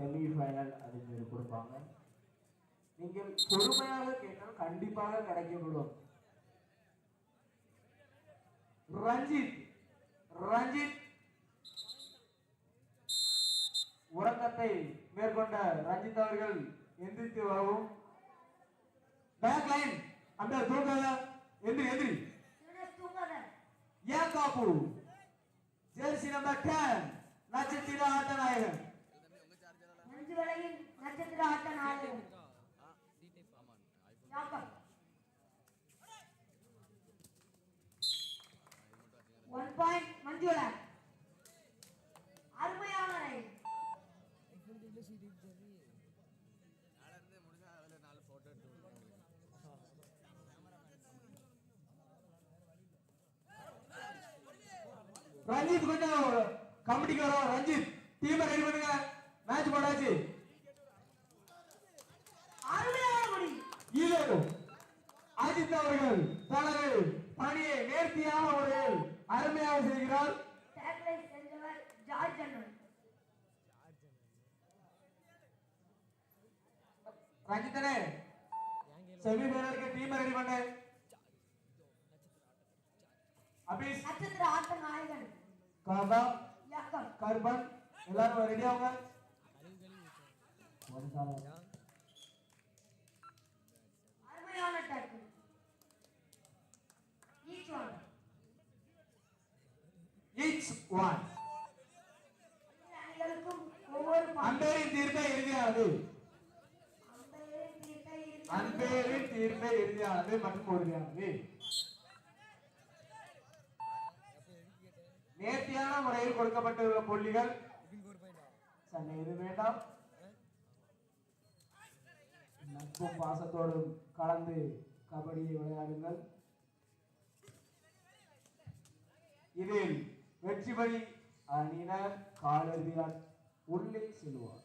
Semi final அது கொடுப்பாங்க. நீங்கள் பொறுமையாக கேட்டால் கண்டிப்பாக கிடைக்கப்படும். ரஞ்சித் ரஞ்சித். உறக்கத்தை மேற்கொண்ட ரஞ்சித் அவர்கள் எந்திரித்து வரவும். பேக் லைன் அந்த தூக்காத எந்திரி எந்திரி. ஏ ஏன் காப்பு ஜெர்சி நம்பர் டென் நட்சத்திர ஆட்ட நாயகன். வேளையில் நட்சத்திர ஆட்ட நாயகன் ஒன் பாயிண்ட் மஞ்சுளா. அருமையான ரஞ்சித் கொஞ்சம் கமிட்டிக்கு வரோம். ரஞ்சித் டீமை ரெடி பண்ணுங்க. மேட்ச் போடாச்சு ரஞ்சித்தனே செமி ஃபைனலுக்கு டீம் ரெடி பண்ணு அபீஸ். நட்சத்திர ஆட்ட நாயகன். காதா. யாக்கப் கர்பன். எல்லாரும் ரெடி சாலம். அருமையான டேக்கிள் ஈச் ஒன் ஒவ்வொரு பாயிண்ட் அன்பேரின் தீர்ப்பே இறுதியானது. அன்பேரின் இறுதியானது மற்றும் உறுதியானது நேர்த்தியான முறையில் கொடுக்கப்பட்டுள்ள புள்ளிகள். சண்டை எது வேண்டாம். நட்பும் பாசத்தோடும் கலந்து கபடியை விளையாடுங்கள். இதில் வெற்றி பலி அணியினர் காலிறுதியால் உள்ளே செல்வார்.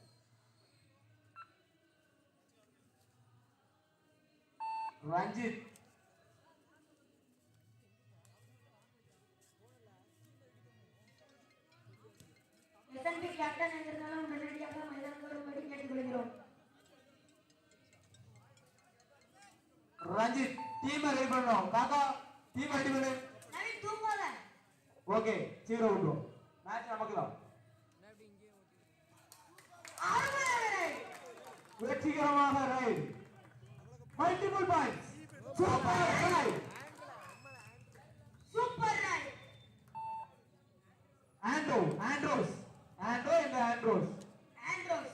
ரஞ்சித். எஸ்என்பி கேப்டன் எங்கிருந்தாலும் உடனடியாக மைதானம் வரும்படி கேட்டுக்கொள்கிறோம் ரஞ்சித் டீம் ரெடி பண்ணோம். காக்கா டீம் ரெடி பண்ணு. நவீன் தூங்காத ஓகே சீரோ விட்டுரும் மேட்ச் நமக்கு தான் வெற்றிகரமாக right multiple points. Super drive. Super drive. Andrew, Andros. Andrew and Andros. Andrews.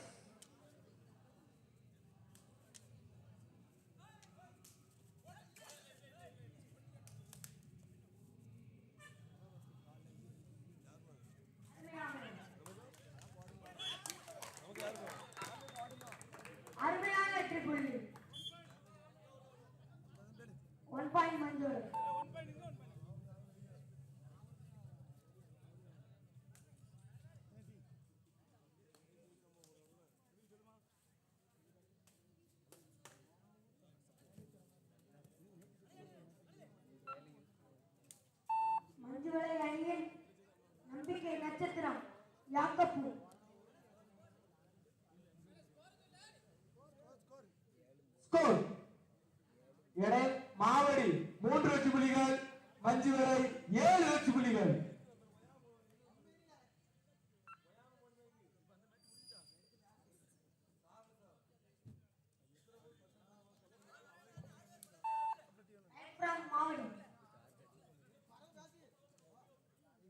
அஞ்சு வரை ஏழு வெற்றி புள்ளிகள்.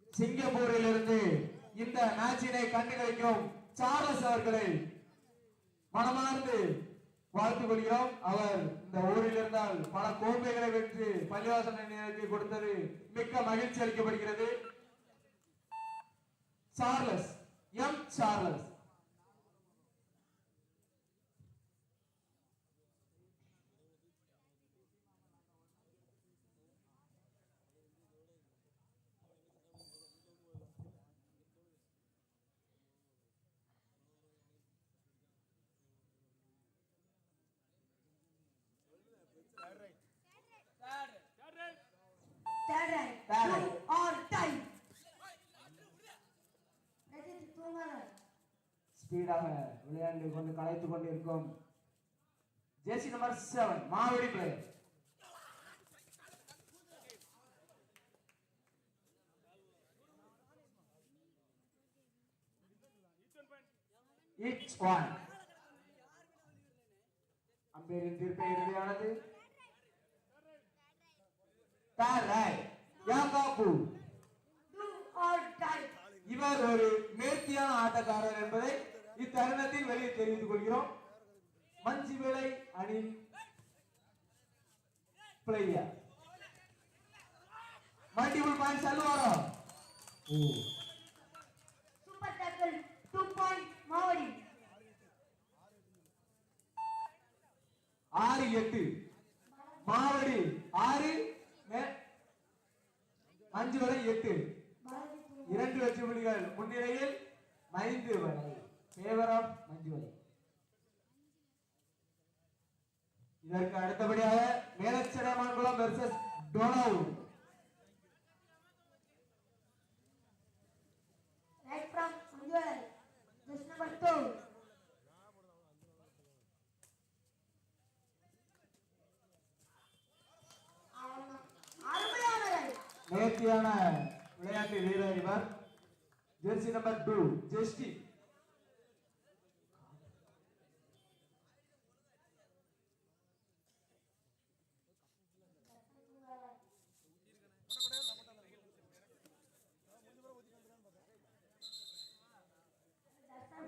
சிங்கப்பூரில் இருந்து இந்த மேட்சினை கண்டுகளிக்கும் சார்லஸ் அவர்களை மனமார்ந்து வாழ்த்துக் கொள்கிறோம். அவர் இந்த ஊரில் இருந்தால் பல கோப்பைகளை வென்று பள்ளிவாசல் அணியினருக்கு கொடுத்தது மிக்க மகிழ்ச்சி அளிக்கப்படுகிறது. Charles M Charles Third right. Third Do right. or die. Rajith தூங்காத ஸ்பீடாக விளையாண்டு கொண்டு கலைத்துக் கொண்டிருக்கும் ஜேசி நம்பர் செவன் மாவடி பிளேயர் each one அம்பேரின் தீர்ப்பை இறுதியானது தாராய் யாகாபு இவர் ஒரு நேர்த்தியான ஆட்டக்காரர் என்பதை இத்தருணத்தில் வெளியே தெரிந்து கொள்கிறோம். மஞ்சு விலை அணி பிளேயர் மல்டிபிள் பாயிண்ட்ஸ் அல்வாரோ ஓ. சூப்பர் டக்கல் பாயிண்ட் மாவடி 6 8 நேர்த்தியான விளையாட்டு வீரர் இவர். ஜெர்சி நம்பர் டூ ஜெஸ்டி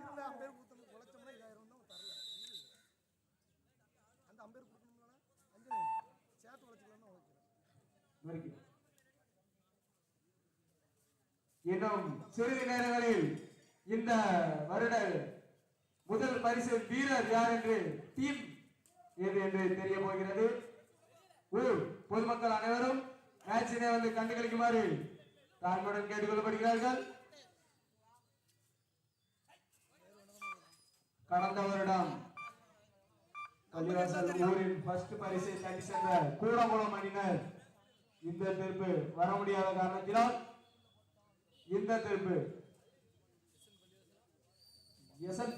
அந்த அம்பேர் கொடுத்தோம் உழைச்சோம்னா இதாயிரம் தான் தரல அந்த அம்பேர் கொடுக்கணும்னா அஞ்சு சேர்த்து உழைச்சிக்கலாம்னு உழைக்கிறேன் சிறிது நேரங்களில் இந்த வருட முதல் பரிசு வீரர் யார் என்று டீம் எது என்று தெரிய போகிறது. ஊர் பொதுமக்கள் அனைவரும் மேட்சினை வந்து கண்டுகளிக்குமாறு தாழ்மையுடன் கேட்டுக்கொள்ளப்படுகிறார்கள். கடந்த வருடம் பள்ளிவாசல் ஊரின் ஃபர்ஸ்ட் பரிசை தட்டி சென்ற கூடங்குளம் அணியினர் இந்த தீர்ப்பு வர முடியாத காரணத்தினால் இந்த தீர்ப்பு எசன்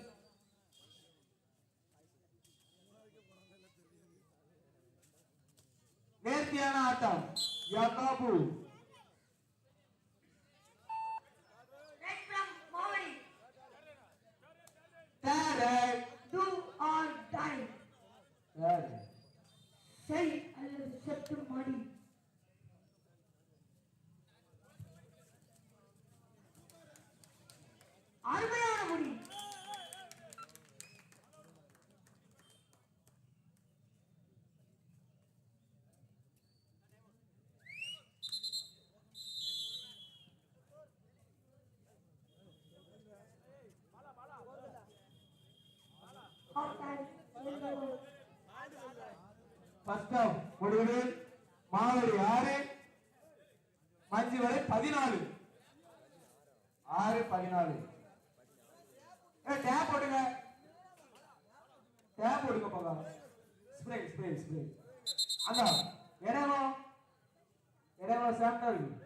நேர்த்தியான ஆட்டம் யாக்காபு அருமையான முடி. Half time, முடிவில் மாவடி ஆறு மஞ்சு வரை பதினாலு. ஆறு பதினாலு. டேப் போடுங்க டேப் போடுங்க போங்க ஸ்ப்ரே ஸ்ப்ரே ஸ்ப்ரே அங்க இடமோ இடமோ சாப்பிட்டா கை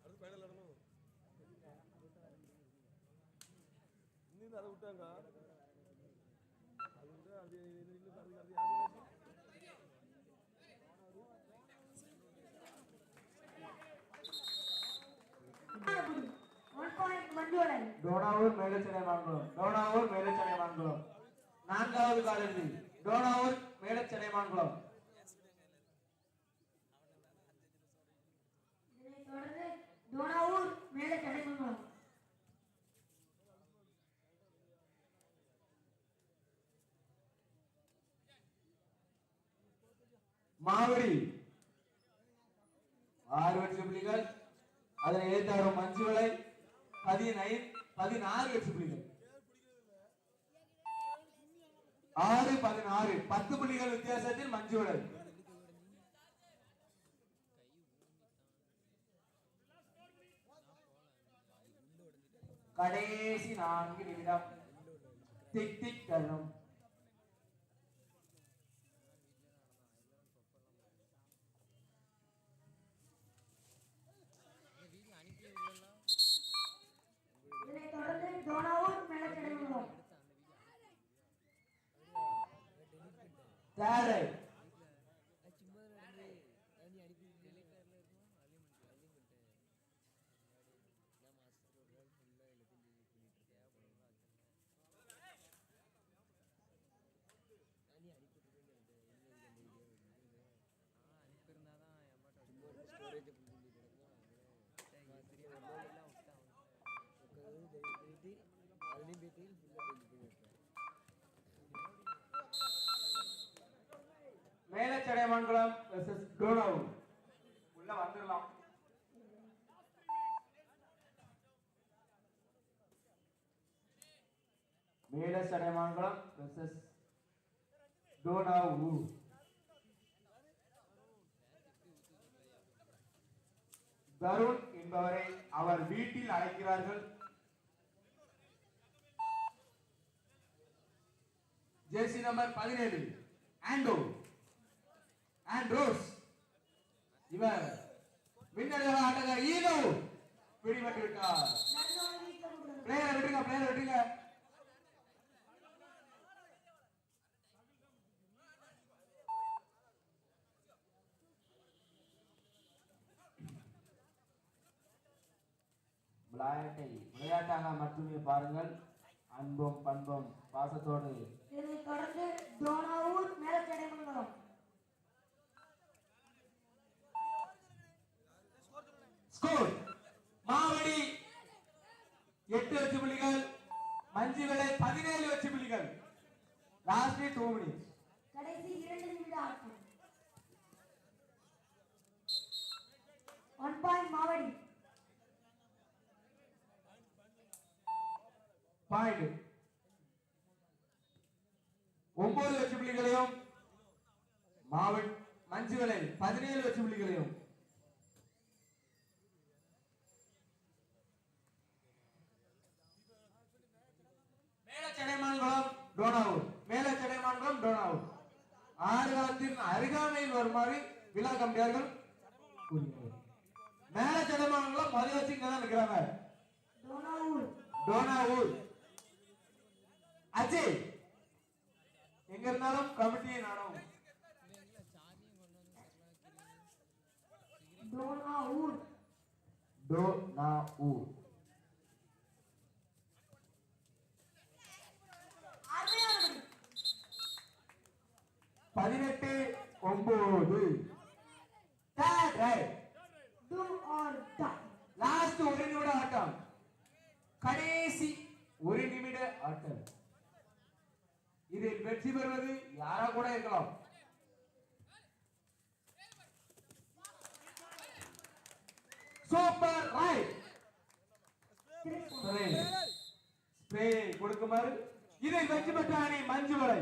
அடுத்து ஃபைனல் நடணும் இன்னும் அதை விட்டாங்க டோனாவூர் மேலச்சனை மான்குளம் டோனாவூர் மேலச்சனை மான்குளம் நான்காவது காலிறுதி டோனாவூர் மேலச்சனை மான்குளம் மாவடி. ஆறு வெற்றி அதனை எதிர்த்தாரும் மஞ்சுவலை பதினைந்து. பதினாறு வெற்றி புள்ளிகள் ஆறு பதினாறு. பத்து புள்ளிகள் வித்தியாசத்தில் மஞ்சுவலை கடைசி நான்கு நிமிடம் திக் திக் தேரை അതിലും വീട്ടിൽ ஃபுல்லாக போயிட்டு வெர்சஸ் டோனவு உள்ள வந்துடலாம். மேலச்சடைமங்கலம் வெர்சஸ் டோனாவு தருண் என்பவரை அவர் வீட்டில் அழைக்கிறார்கள். ஜெர்சி நம்பர் பதினேழு. ஆண்டோ. ஆண்ட்ரோஸ் இவர் விண்ணடையாக ஆட்டக்காரர் ஈனோ பிடிபட்டு விட்டார் பிளேயரை விட்டுருங்க பிளேயரை விட்டுருங்க. விளையாட்டை விளையாட்டாக மட்டுமே பாருங்கள். அன்பும் பண்பும் பாசத்தோடு. இதனைத் தொடர்ந்து டோனாவூர் மேலச்சடைமங்கலம் ஸ்கோர் மாவடி எட்டு வெற்றி புள்ளிகள் மஞ்சுவிலை பதினேழு வெற்றி புள்ளிகள் லாஸ்ட் டூ மினிட்ஸ் கடைசி இரண்டு நிமிட ஆட்டம் ஒன் பாயிண்ட் மாவடி பாயிண்ட் ஒன்பது வெற்றி புள்ளிகளையும் மாவட் மஞ்சுவிலை பதினேழு வெற்றி புள்ளிகளையும். மேலச்சடைமான்குளம் டோனாவூர். மேலச்சடைமான்குளம் டோனாவூர். ஆறு காலத்தின் அருகாமையில் வருமாறு விழா கம்பியார்கள் மேலச்சடைமான்குளம் மதிய வச்சு இங்க தான் இருக்கிறாங்க. டோனாவூர். டோனாவூர். அஜய் எங்க இருந்தாலும் கமிட்டியை நாடும். டோனாவூர் டோனாவூர். பதினெட்டு ஒன்பது ரைட் இருக்கலாம் சூப்பர் ரைட் ஸ்ப்ரே கொடுக்குமாறு. இதை வெற்றி பெற்ற அணி மஞ்சு வரை.